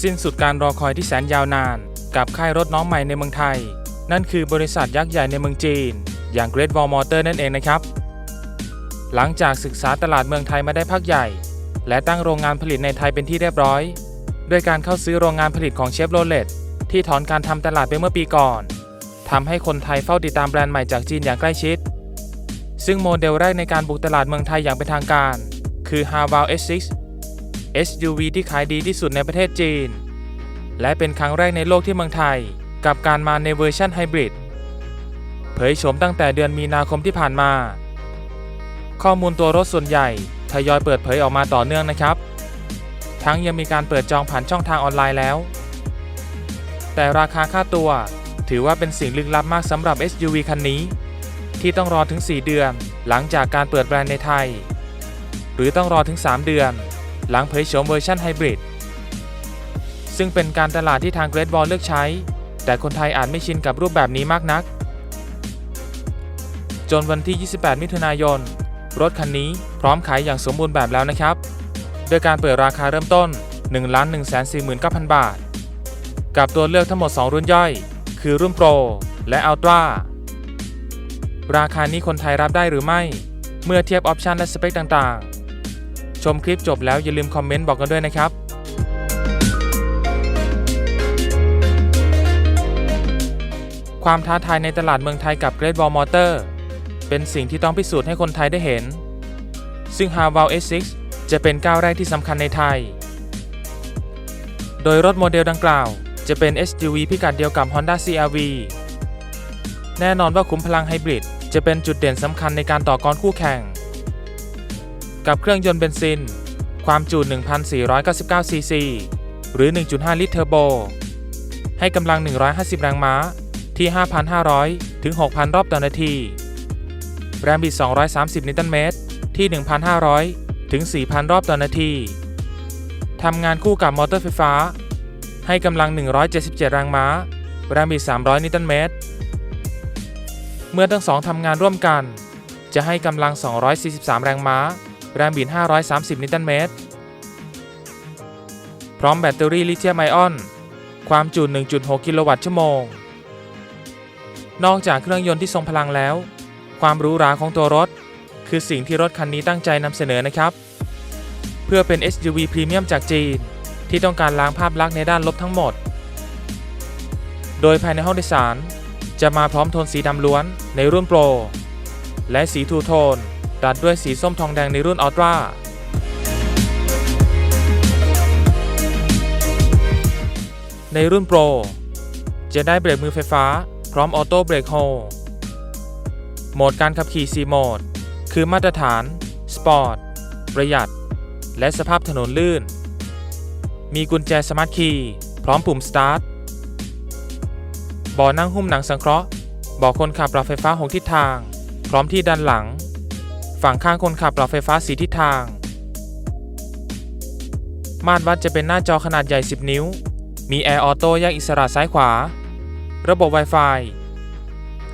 สิ้นสุดการรอคอยที่แสนยาวนาน กับค่ายรถน้องใหม่ในเมืองไทย นั่นคือบริษัทยักษ์ใหญ่ในเมืองจีน อย่าง Great Wall Motor นั่นเองนะครับ หลังจากศึกษาตลาดเมืองไทยมาได้พักใหญ่ และตั้งโรงงานผลิตในไทยเป็นที่เรียบร้อยด้วยการเข้าซื้อโรงงานผลิตของเชฟโรเลตที่ถอนการทำตลาดไปเมื่อปีก่อนทำให้คนไทยเฝ้าติดตามแบรนด์ใหม่จากจีนอย่างใกล้ชิด ซึ่งโมเดลแรกในการบุกตลาดเมืองไทยอย่างเป็นทางการ คือ h a v a l S6 SUV ที่ขายดีที่สุดในประเทศจีน และเป็นครั้งแรกในโลกที่เมืองไทย กับการมาในเวอร์ชันไฮบริดเผยโฉมตั้งแต่เดือนมีนาคมที่ผ่านมา ข้อมูลตัวรถส่วนใหญ่ทยอยเปิดเผยออกมาต่อเนื่องนะครับ ทั้งยังมีการเปิดจองผ่านช่องทางออนไลน์แล้ว แต่ราคาค่าตัวถือว่าเป็นสิ่งลึกลับมากสำหรับ SUV คันนี้ ที่ต้องรอถึง 4 เดือนหลังจากการเปิดแบรนด์ในไทย หรือต้องรอถึง 3 เดือน หลังเผยโฉมเวอร์ชันไฮบริดซึ่งเป็นการตลาดที่ทาง Great Wall เลือกใช้ แต่คนไทยอาจไม่ชินกับรูปแบบนี้มากนัก จนวันที่ 28 มิถุนายน รถคันนี้พร้อมขายอย่างสมบูรณ์แบบแล้วนะครับ โดยการเปิดราคาเริ่มต้น 1 1 4 9 0 0 0 บาท กับตัวเลือกทั้งหมด 2 รุ่นย่อย คือรุ่น Pro และ Ultra ราคานี้คนไทยรับได้หรือไม่ เมื่อเทียบออปชันและสเปคต่างๆ ชมคลิปจบแล้วอย่าลืมคอมเมนต์บอกกันด้วยนะครับความท้าทายในตลาดเมืองไทยกับ Great Wall Motor เป็นสิ่งที่ต้องพิสูจน์ให้คนไทยได้เห็น ซึ่ง h a v a l S6 จะเป็นก้าวแรกที่สำคัญในไทย โดยรถโมเดลดังกล่าว จะเป็น SUV พิกัดเดียวกับ Honda CR-V แน่นอนว่าขุมพลังไฮบริดจะเป็นจุดเด่นสำคัญในการต่อกรคู่แข่ง กับเครื่องยนต์เบนซิน ความจุ 1,499 ซีซี หรือ 1.5 ลิตรเทอร์โบ ให้กำลัง 150 แรงม้า ที่ 5,500 ถึง 6,000 รอบต่อนาที แรงบิด 230 นิวตันเมตร ที่ 1,500 ถึง 4,000 รอบต่อนาที ทำงานคู่กับมอเตอร์ไฟฟ้า ให้กำลัง 177 แรงม้า แรงบิด 300 นิวตันเมตร เมื่อทั้งสองทำงานร่วมกันจะให้กำลัง 243 แรงม้า แรงบิด 530 นิวตันเมตร พร้อมแบตเตอรี่ลิเธียมไอออน ความจุ 1.6 กิโลวัตต์ชั่วโมง นอกจากเครื่องยนต์ที่ทรงพลังแล้ว ความหรูหราของตัวรถ คือสิ่งที่รถคันนี้ตั้งใจนำเสนอนะครับ เพื่อเป็น SUV พรีเมียมจากจีน ที่ต้องการล้างภาพลักษณ์ในด้านลบทั้งหมด โดยภายในห้องโดยสาร จะมาพร้อมโทนสีดำล้วนในรุ่นโปร และสีทูโทน ตัดด้วยสีส้มทองแดงในรุ่นอัลตร้าในรุ่นโปรจะได้เบรกมือไฟฟ้า พร้อมออโต้เบรกโฮโหมดการขับขี่ 4 โหมด คือมาตรฐาน สปอร์ต ประหยัด และสภาพถนนลื่น มีกุญแจสมาร์ทคีย์พร้อมปุ่มสตาร์ทบาะนั่งหุ้มหนังสังเคราะห์บาะคนขับปรับไฟฟ้า6ทิศทาง พร้อมที่ด้านหลัง ฝั่งข้างคนขับปรับไฟฟ้า4ทิศทาง ม่านวัดจะเป็นหน้าจอขนาดใหญ่ 10 นิ้ว มีแอร์ออโต้แยกอิสระซ้ายขวา ระบบ Wi-Fi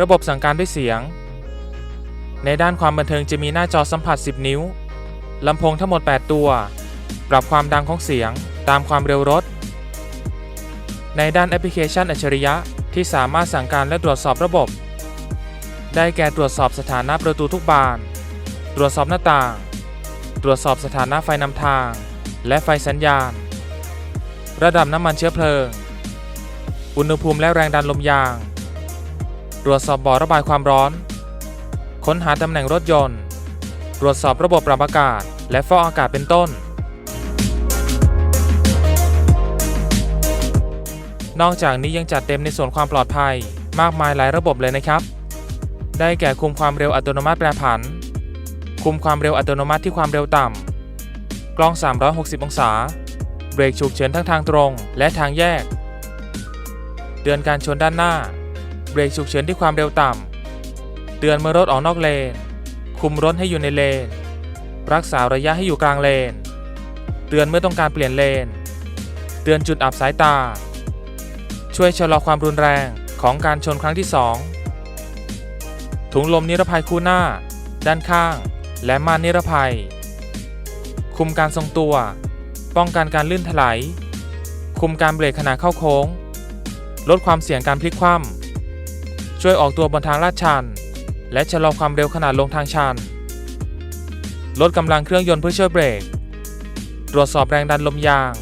ระบบสั่งการด้วยเสียง ในด้านความบันเทิงจะมีหน้าจอสัมผัส 10 นิ้ว ลำโพงทั้งหมด 8 ตัว ปรับความดังของเสียงตามความเร็วรถ ในด้านแอปพลิเคชันอัจฉริยะที่สามารถสั่งการและตรวจสอบระบบ ได้แก่ตรวจสอบสถานะประตูทุกบาน ตรวจสอบหน้าต่าง ตรวจสอบสถานะไฟนำทาง และไฟสัญญาณ ระดับน้ำมันเชื้อเพลิง อุณหภูมิและแรงดันลมยาง ตรวจสอบบ่อระบายความร้อน ค้นหาตำแหน่งรถยนต์ ตรวจสอบระบบปรับอากาศ และฟอกอากาศเป็นต้น นอกจากนี้ยังจัดเต็มในส่วนความปลอดภัย มากมายหลายระบบเลยนะครับ ได้แก่คุมความเร็วอัตโนมัติแปรผัน คุมความเร็วอัตโนมัติที่ความเร็วต่ำ กล้อง 360 องศา เบรกฉุกเฉินทั้งทางตรงและทางแยก เตือนการชนด้านหน้า เบรกฉุกเฉินที่ความเร็วต่ำ เตือนเมื่อรถออกนอกเลน คุมรถให้อยู่ในเลน รักษาระยะให้อยู่กลางเลน เตือนเมื่อต้องการเปลี่ยนเลน เตือนจุดอับสายตา ช่วยชะลอความรุนแรงของการชนครั้งที่ 2 ถุงลมนิรภัยคู่หน้าด้านข้าง และม่านนิรภัย คุมการทรงตัว ป้องกันการลื่นถลาย คุมการเบรกขณะเข้าโค้ง ลดความเสี่ยงการพลิกคว่ำช่วยออกตัวบนทางลาดชัน และชะลอความเร็วขณะลงทางชัน ลดกำลังเครื่องยนต์เพื่อช่วยเบรก ตรวจสอบแรงดันลมยาง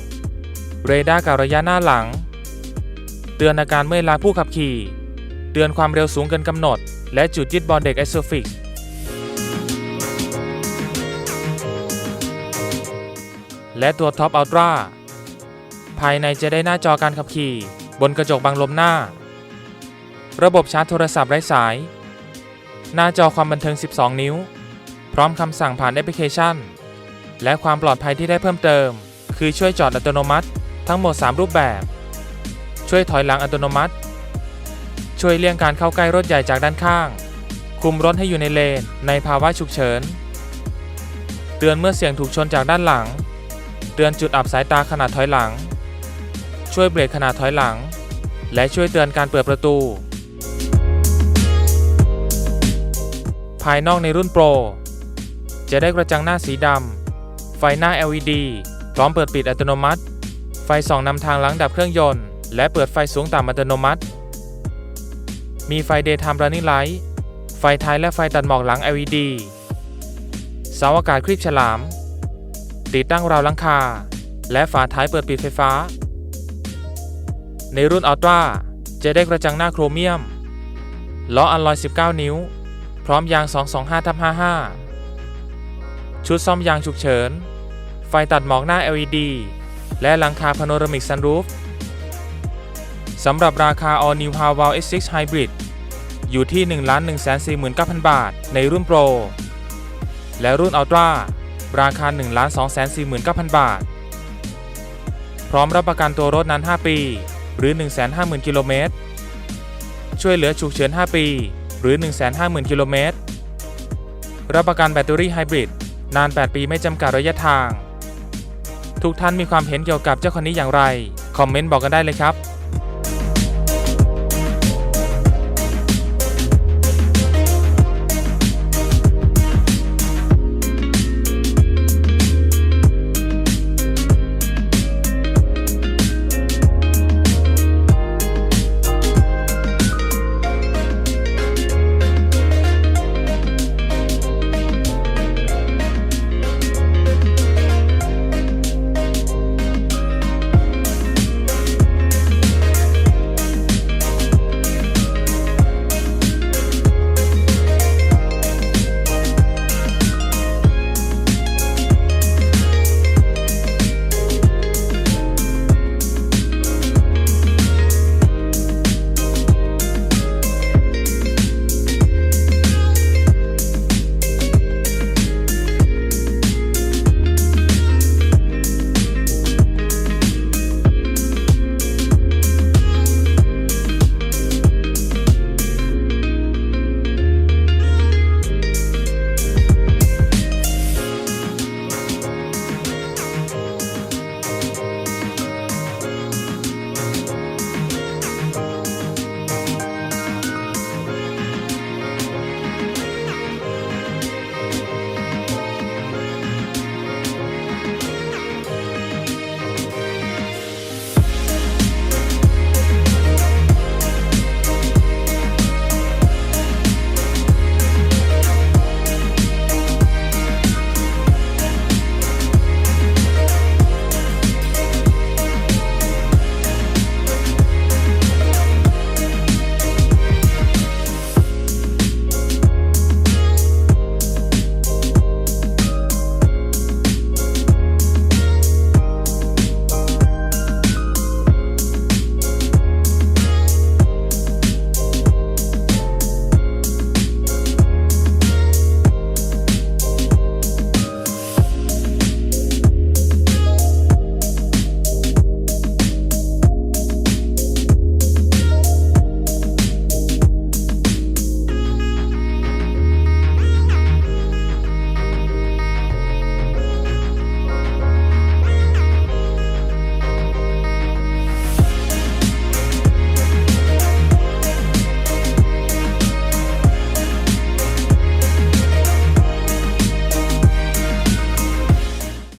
เรดาร์กับระยะหน้าหลัง เตือนอาการเมื่อยล้าผู้ขับขี่ เตือนความเร็วสูงเกินกำหนด และจุดยึดบอลเด็กไอโซฟิก และตัวท็อปอัลตร้าภายในจะได้หน้าจอการขับขี่ บนกระจกบังลมหน้า ระบบชาร์จโทรศัพท์ไร้สาย หน้าจอความบันเทิง 12 นิ้ว พร้อมคำสั่งผ่านแอปพลิเคชัน และความปลอดภัยที่ได้เพิ่มเติม คือช่วยจอดอัตโนมัติ ทั้งหมด 3 รูปแบบ ช่วยถอยหลังอัตโนมัติ ช่วยเลี่ยงการเข้าใกล้รถใหญ่จากด้านข้าง คุมรถให้อยู่ในเลน ในภาวะฉุกเฉิน เตือนเมื่อเสี่ยงถูกชนจากด้านหลัง เตือนจุดอับสายตาขณะถอยหลัง ช่วยเบรกขณะถอยหลัง และช่วยเตือนการเปิดประตู ภายนอกในรุ่นโปร จะได้กระจังหน้าสีดำ ไฟหน้า LED พร้อมเปิดปิดอัตโนมัติ ไฟส่องนำทางหลังดับเครื่องยนต์ และเปิดไฟสูงต่ำอัตโนมัติ มีไฟ Daytime Running Light ไฟท้ายและไฟตัดหมอกหลัง LED เสาอากาศครีบฉลาม ติดตั้งราวหลังคา และฝาท้ายเปิดปิดไฟฟ้า ในรุ่นอัลตร้าจะได้กระจังหน้าโครเมียม ล้ออัลลอย 19 นิ้ว พร้อมยาง 225ทับ55 ชุดซ่อมยางฉุกเฉิน ไฟตัดหมอกหน้า LED และหลังคาพาโนรามิกซันรูฟสำหรับราคา All New h a w a l S6 Hybrid อยู่ที่ 1,149,000 บาท ในรุ่นโปร และรุ่นอัลตร้า ราคา 1,249,000 บาท พร้อมรับประกันตัวรถนั้น 5 ปี หรือ 150,000 กิโลเมตร ช่วยเหลือฉุกเฉิน 5 ปี หรือ 150,000 กิโลเมตร รับประกันแบตเตอรี่ไฮบริด นาน 8 ปีไม่จำกัดระยะทาง ทุกท่านมีความเห็นเกี่ยวกับเจ้าคันนี้อย่างไร คอมเมนต์บอกกันได้เลยครับ